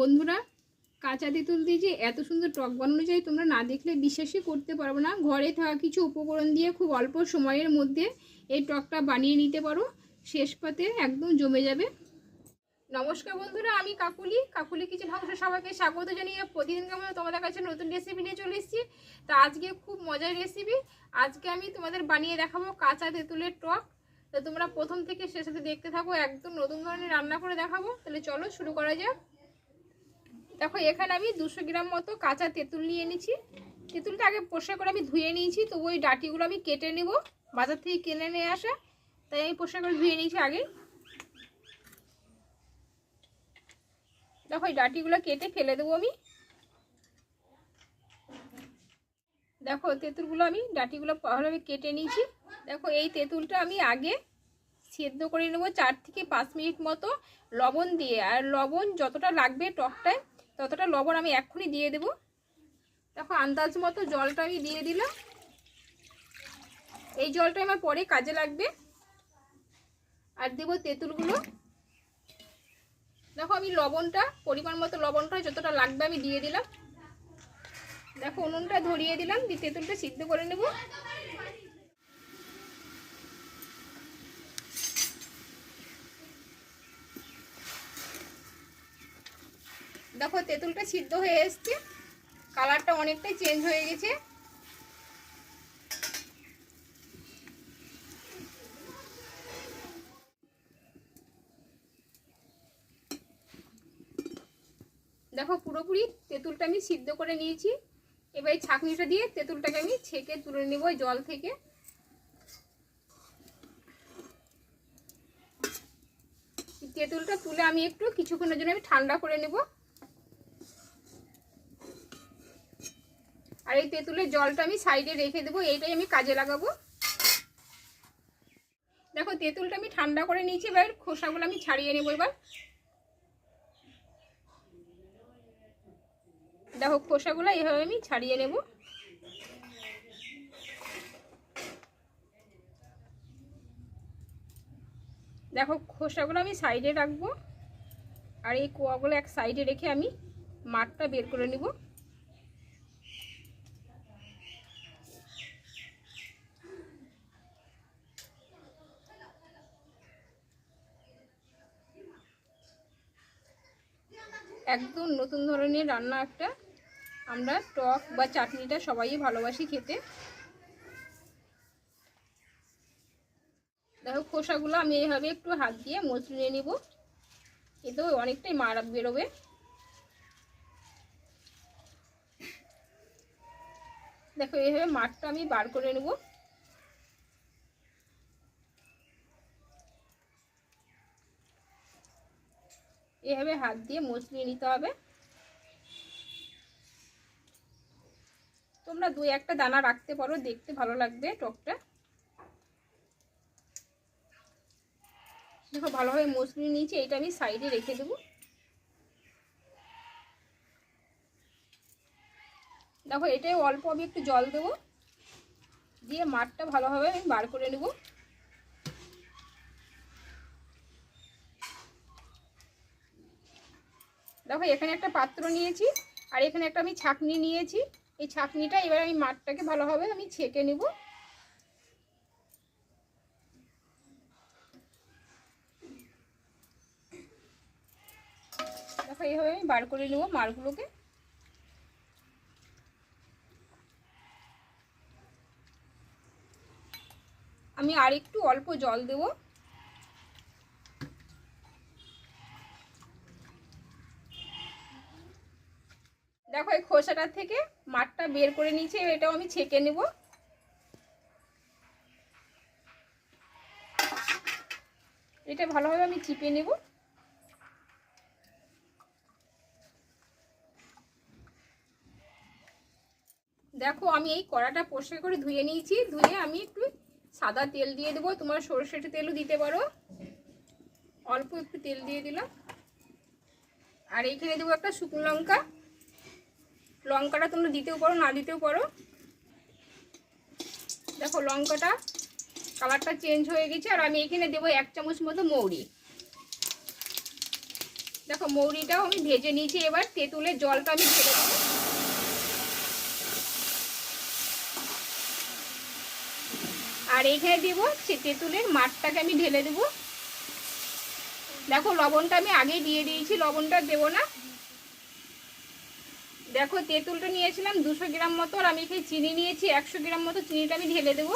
বন্ধুরা, কাঁচা তেঁতুল দিয়ে যে এত সুন্দর টক বানানো যায়, তোমরা না দেখলে বিশ্বাসই করতে পারব না। ঘরে থাকা কিছু উপকরণ দিয়ে খুব অল্প সময়ের মধ্যে এই টকটা বানিয়ে নিতে পারো। শেষ পাতে একদম জমে যাবে। নমস্কার বন্ধুরা, আমি কাকুলি। কাকুলি কিচেন হাউসে সবাইকে স্বাগত জানিয়ে প্রতিদিন কেমন তোমাদের কাছে নতুন রেসিপি নিয়ে চলে এসেছি। তা আজকে খুব মজার রেসিপি আজকে আমি তোমাদের বানিয়ে দেখাবো কাঁচা তেঁতুলের টক। তো তোমরা প্রথম থেকে শেষ সাথে দেখতে থাকো, একদম নতুন ধরনের রান্না করে দেখাবো। তাহলে চলো শুরু করা যাক। দেখো, এখানে আমি দুশো গ্রাম মতো কাঁচা তেঁতুল নিয়ে নিয়েছি তেঁতুলটা আগে পোষা করে আমি ধুয়ে নিয়েছি, তো ওই ডাটিগুলো আমি কেটে নেব, বাজার থেকে কিনে নিয়ে আসা। তাই আমি পোষা করে ধুয়ে নিয়েছি আগে। দেখো, এই ডাটিগুলো কেটে ফেলে দেবো আমি। দেখো, তেঁতুলগুলো আমি, ডাটিগুলো ভালোভাবে কেটে নিয়েছি। দেখো, এই তেঁতুলটা আমি আগে সেদ্ধ করে নেব চার থেকে পাঁচ মিনিট মতো লবণ দিয়ে। আর লবণ যতটা লাগবে টকটায় ততটা লবণ আমি এক্ষুনি দিয়ে দেব। দেখো, আন্দাজ মতো জলটা আমি দিয়ে দিলাম। এই জলটা আমার পরে কাজে লাগবে। আর দেবো তেঁতুলগুলো। দেখো, আমি লবণটা, পরিমাণ মতো লবণটা যতটা লাগবে আমি দিয়ে দিলাম। দেখো, উনুনটা ধরিয়ে দিলাম, দিয়ে তেঁতুলটা সিদ্ধ করে নেব। দেখো, তেঁতুলটা সিদ্ধ হয়ে এসছে। কালারটা অনেকটাই চেঞ্জ হয়ে গেছে। দেখো, পুরোপুরি তেঁতুলটা আমি সিদ্ধ করে নিয়েছি। এবার এই ছাঁকনিটা দিয়ে তেঁতুলটাকে আমি ছেঁকে তুলে নেব জল থেকে। তেঁতুলটা তুলে আমি একটু কিছুক্ষণের জন্য আমি ঠান্ডা করে নেব। এই তেঁতুলের জলটা আমি সাইডে রেখে দেবো, এইটাই আমি কাজে লাগাবো। দেখো, তেঁতুলটা আমি ঠান্ডা করে নিয়েছি, এবার খোসাগুলো আমি ছাড়িয়ে নেব এবার। দেখো, খোসাগুলো এইভাবে আমি ছাড়িয়ে নেব। দেখো, খোসাগুলো আমি সাইডে রাখব, আর এই কোয়াগুলো এক সাইডে রেখে আমি মাঠটা বের করে নিব। একদম নতুন ধরনের রান্না একটা আমরা টক বা চাটনিটা সবাই ভালোবাসি খেতে। দেখো খোসাগুলো আমি এইভাবে একটু হাত দিয়ে মচড়িয়ে নিব। এতেও অনেকটাই মারা বেরোবে। দেখো এইভাবে মাঠটা আমি বার করে নেব। এভাবে হাত দিয়ে মচড়িয়ে নিতে হবে। তোমরা দুই একটা দানা রাখতে পারো, দেখতে ভালো লাগবে টকটা। দেখো, ভালোভাবে মশলি নিয়েছি, এটা আমি সাইডে রেখে দেবো। দেখো, এটাই অল্প আমি একটু জল দেবো, দিয়ে মাঠটা ভালোভাবে আমি বার করে নেব। দেখো, এখানে একটা পাত্র নিয়েছি, আর এখানে একটা আমি ছাকনি নিয়েছি। এই ছাকনিটা এবার আমি মাঠটাকে ভালোভাবে আমি ছেঁকে নেব। দেখো, এইভাবে আমি বার করে নেব মারগুলোকে। আমি আর একটু অল্প জল দেব। দেখো এই খোসাটা থেকে মাঠটা বের করে নিয়েছি এটাও আমি ছেঁকে নেব। এটা ভালোভাবে আমি চিপে নেব। দেখো আমি এই কড়াটা পরিষ্কার করে ধুয়ে নিয়েছি, ধুয়ে আমি একটু সাদা তেল দিয়ে দেবো। তোমার সরষের তেলও দিতে পারো। অল্প একটু তেল দিয়ে দিলাম। আর এইখানে দেবো একটা শুকনো লঙ্কা। লঙ্কাটা তোমরা দিতেও পারো, না দিতেও পারো। দেখো লঙ্কাটা কালারটা চেঞ্জ হয়ে গেছে, আর আমি এখানে দেবো এক চামচ মতো মৌরি। দেখো মৌরিটাও আমি ভেজে নিয়েছি এবার, তেঁতুলের জলটা আমি ঢেলে দেবো। আর এখানে দেবো সে তেঁতুলের মাঠটাকে আমি ঢেলে দেবো। দেখো লবণটা আমি আগেই দিয়ে দিয়েছি, লবণটা দেবো না। দেখো, তেঁতুলটা নিয়েছিলাম দুশো গ্রাম মতো, আর আমি এখানে চিনি নিয়েছি একশো গ্রাম মতো। চিনিটা আমি ঢেলে দেবো।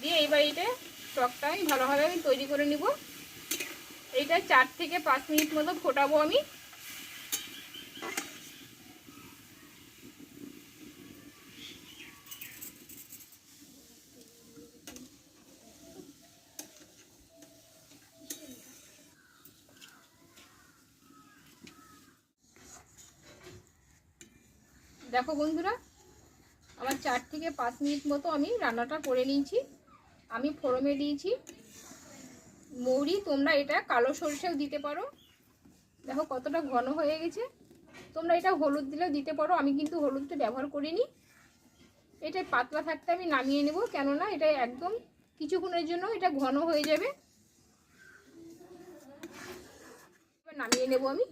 দিয়ে এইবার এইটা টকটা আমি ভালোভাবে আমি তৈরি করে নিব। এইটা চার থেকে পাঁচ মিনিট মতো ফোটাবো আমি। দেখো বন্ধুরা, আমার চার থেকে পাঁচ মিনিট মতো আমি রান্নাটা করে নিয়েছি। আমি ফোড়মে দিয়েছি। মৌরি, তোমরা এটা কালো সরষেও দিতে পারো। দেখো কতটা ঘন হয়ে গেছে। তোমরা এটা হলুদ দিলেও দিতে পারো। আমি কিন্তু হলুদটা ব্যবহার করিনি। এটা পাতলা থাকতে আমি নামিয়ে নেব। কেননা এটা একদম কিছুক্ষণের জন্য এটা ঘন হয়ে যাবে। নামিয়ে নেব আমি।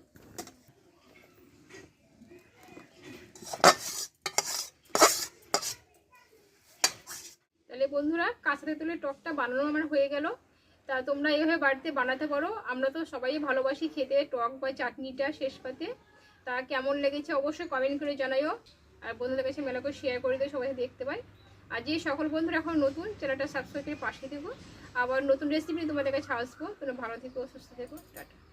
তাহলে বন্ধুরা কাঁচা তেঁতুলের টকটা বানানো আমার হয়ে গেল। তা তোমরা এইভাবে বাড়িতে বানাতে পারো। আমরা তো সবাই ভালোবাসি খেতে টক বা চাটনিটা শেষ পাতে। তা কেমন লেগেছে অবশ্যই কমেন্ট করে জানাইও। আর বন্ধুদের কাছে মেলা করে শেয়ার করে দিও সবাই দেখতে পাই। আর যে সকল বন্ধুরা এখন নতুন, চ্যানেলটা সাবস্ক্রাইব করে পাশে দেবো আবার নতুন রেসিপি তোমাদের কাছে আসব। তোমরা ভালো থেকো, সুস্থ থেকো, টাটা।